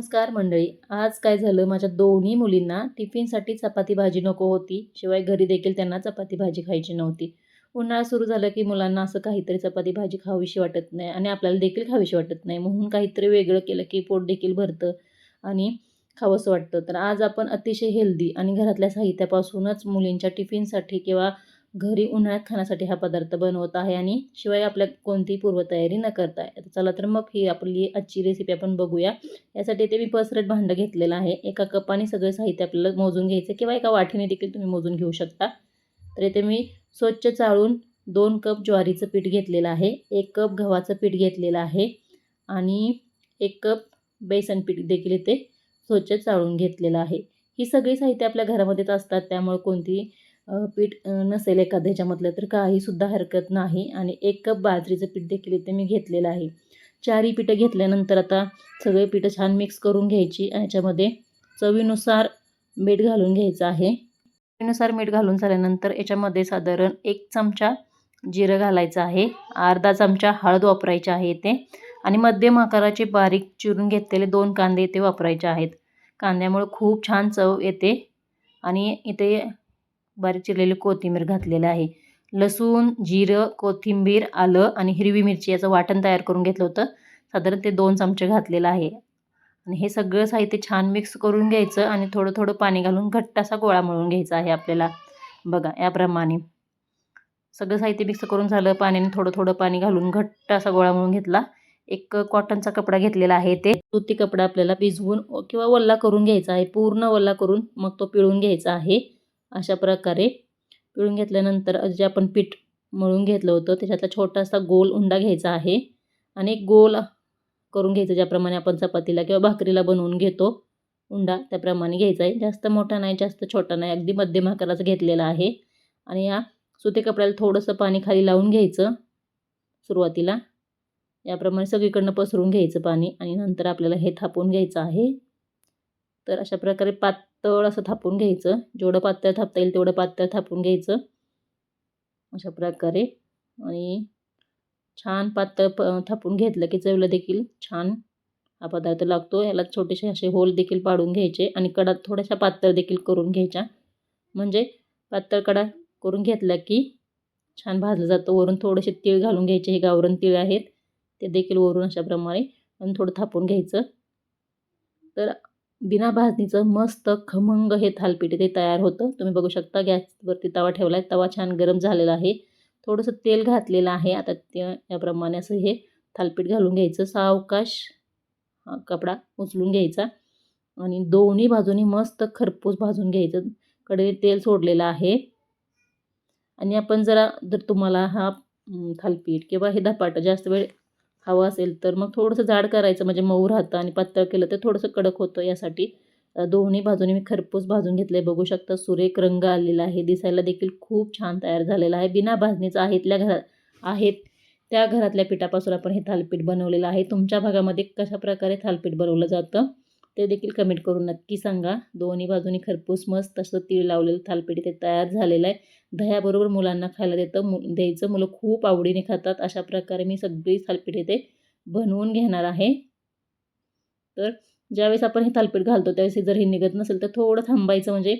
नमस्कार मंडळी. आज काय झालं? माझ्या दोन्ही मुलींना टिफिनसाठी चपाती भाजी नको होती. शिवाय घरी देखील त्यांना चपाती भाजी खायची नव्हती. उन्हाळा सुरू झालं की मुलांना असं काहीतरी चपाती भाजी खावीशी वाटत नाही आणि आपल्याला देखील खावीशी वाटत नाही. म्हणून काहीतरी वेगळं केलं की पोट देखील भरतं आणि खावंसं वाटतं. तर आज आपण अतिशय हेल्दी आणि घरातल्या साहित्यापासूनच मुलींच्या टिफिनसाठी किंवा घरी उन्हाळ्यात खाण्यासाठी हा पदार्थ बनवत आहे आणि शिवाय आपल्या कोणतीही पूर्वतयारी न करता चला तर मग ही आपली आजची रेसिपी आपण बघूया. यासाठी ते मी पसरट भांडं घेतलेलं आहे. एका कपाने सगळं साहित्य आपल्याला मोजून घ्यायचं किंवा एका वाटीने देखील तुम्ही मोजून घेऊ शकता. तर इथे मी स्वच्छ चाळून दोन कप ज्वारीचं पीठ घेतलेलं आहे. एक कप गव्हाचं पीठ घेतलेलं आहे. आणि एक कप बेसन पीठ देखील इथे स्वच्छ चाळून घेतलेलं आहे. ही सगळी साहित्य आपल्या घरामध्येच असतात. त्यामुळे कोणती पीठ नसेल एखाद्या ह्याच्यामधलं तर काहीसुद्धा हरकत नाही. आणि एक कप बाजरीचं पीठ देखील इथे मी घेतलेलं आहे. चारही पिठं घेतल्यानंतर आता सगळे पिठं छान मिक्स करून घ्यायची याच्यामध्ये चवीनुसार मीठ घालून घ्यायचं आहे. चवीनुसार मीठ घालून झाल्यानंतर याच्यामध्ये साधारण एक चमचा जिरं घालायचं आहे. अर्धा चमचा हळद वापरायची आहे इथे. आणि मध्यम आकाराचे बारीक चिरून घेतलेले दोन कांदे इथे वापरायचे आहेत. कांद्यामुळे खूप छान चव येते. आणि इथे बारीक चिरलेली कोथिंबीर घातलेलं आहे. लसूण जिरं कोथिंबीर आलं आणि हिरवी मिरची याचं वाटण तयार करून घेतलं होतं. साधारण ते दोन चमचे घातलेलं आहे. आणि हे सगळं साहित्य छान मिक्स करून घ्यायचं आणि थोडं थोडं पाणी घालून घट्ट असा गोळा मळून घ्यायचा आहे आपल्याला. बघा याप्रमाणे. सगळं साहित्य मिक्स करून झालं पाण्याने थोडं थोडं पाणी घालून घट्ट असा गोळा मळून घेतला. एक कॉटनचा कपडा घेतलेला आहे ते. सुती कपडा आपल्याला भिजवून किंवा वल्ला करून घ्यायचा आहे. पूर्ण वल्ला करून मग तो पिळून घ्यायचा आहे. अशा प्रकारे पिळून घेतल्यानंतर जे आपण पीठ मळून घेतलं होतं त्याच्यातला छोटासा गोल उंडा घ्यायचा आहे. आणि एक गोल करून घ्यायचं ज्याप्रमाणे आपण चपातीला किंवा भाकरीला बनवून घेतो. उंडा त्याप्रमाणे घ्यायचा आहे. जास्त मोठा नाही जास्त छोटा नाही. अगदी मध्यम आकाराचा घेतलेला आहे. आणि या सुते कपड्याला थोडंसं पाणी खाली लावून घ्यायचं सुरुवातीला. याप्रमाणे सगळीकडनं पसरून घ्यायचं पाणी आणि नंतर आपल्याला हे थापून घ्यायचं आहे. तर अशा प्रकारे पातळ असं थापून घ्यायचं. जेवढं पातळ थापता येईल तेवढं पातळ थापून घ्यायचं. अशा प्रकारे. आणि छान पातळ प थापून घेतलं की चवीला देखील छान हा पदार्थ लागतो. याला छोटेसे असे होल देखील पाडून घ्यायचे आणि कडा थोड्याशा पातळ देखील करून घ्यायच्या. म्हणजे पातळ कडा करून घेतला की छान भाजलं जातं. वरून थोडेसे तीळ घालून घ्यायचे. हे गावरण तीळ आहेत. ते देखील वरून अशाप्रमाणे आणि थोडं थापून घ्यायचं. तर बिना भाजणीचं मस्त खमंग हे थालपीठ ते तयार होतं. तुम्ही बघू शकता गॅसवरती तवा ठेवला आहे. तवा छान गरम झालेला आहे. थोडंसं तेल घातलेलं आहे. आता ते याप्रमाणे असं हे थालपीठ घालून घ्यायचं. सावकाश कपडा उचलून घ्यायचा. आणि दोन्ही बाजूनी मस्त खरपूस भाजून घ्यायचं. कडे तेल सोडलेलं आहे. आणि आपण जरा जर तुम्हाला हा थालपीठ किंवा हे धपाटं जास्त वेळ हवं असेल तर मग थोडंसं जाड करायचं म्हणजे मऊ राहतं आणि पातळ केलं तर थोडंसं कडक होतं यासाठी. दोन्ही बाजूने मी खरपूस भाजून घेतलं आहे बघू शकता सुरेख रंग आलेला आहे. दिसायला देखील खूप छान तयार झालेला आहे. बिना भाजणीचं आहेतल्या घरात आहेत त्या घरातल्या पिठापासून आपण हे थालपीठ बनवलेलं आहे. तुमच्या भागामध्ये कशा प्रकारे थालपीठ बनवलं जातं? ते देखील कमेंट करून नक्की सांगा. दोन्ही बाजूनी खरपूस मस्त असं तीळ लावलेलं थालपीठ ते तयार झालेलं आहे. दह्याबरोबर मुलांना खायला देतं. मु द्यायचं मुलं खूप आवडीने खातात. अशा प्रकारे मी सगळी थालपीठ इथे बनवून घेणार आहे. तर ज्यावेळेस आपण हे थालपीठ घालतो त्यावेळेस जर हे निघत नसेल तर थोडं थांबायचं म्हणजे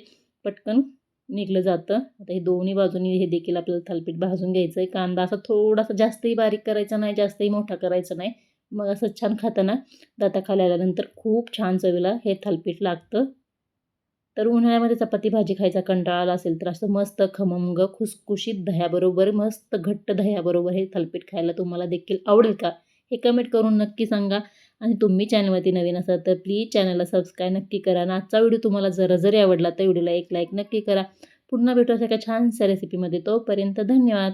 पटकन निघलं जातं. आता हे दोन्ही बाजूनी हे देखील आपल्याला थालपीठ भाजून घ्यायचं आहे कांदा असा थोडासा जास्तही बारीक करायचा नाही जास्तही मोठा करायचा नाही. मग असं छान खाताना दाताखाली आल्यानंतर खूप छान चवीला हे थालपीठ लागतं. तर उन्हाळ्यामध्ये चपाती भाजी खायचा कंटाळा आला असेल तर असं मस्त खमंग खुसखुशीत दह्याबरोबर मस्त घट्ट दह्याबरोबर हे थालपीठ खायला तुम्हाला देखील आवडेल का? हे कमेंट करून नक्की सांगा. आणि तुम्ही चॅनलवरती नवीन असाल तर प्लीज चॅनलला सबस्क्राईब नक्की करा. आणि आजचा व्हिडिओ तुम्हाला जरा जरी आवडला तर व्हिडिओला एक लाईक नक्की करा. पुन्हा भेटू अशा एका छानशा रेसिपीमध्ये तोपर्यंत धन्यवाद.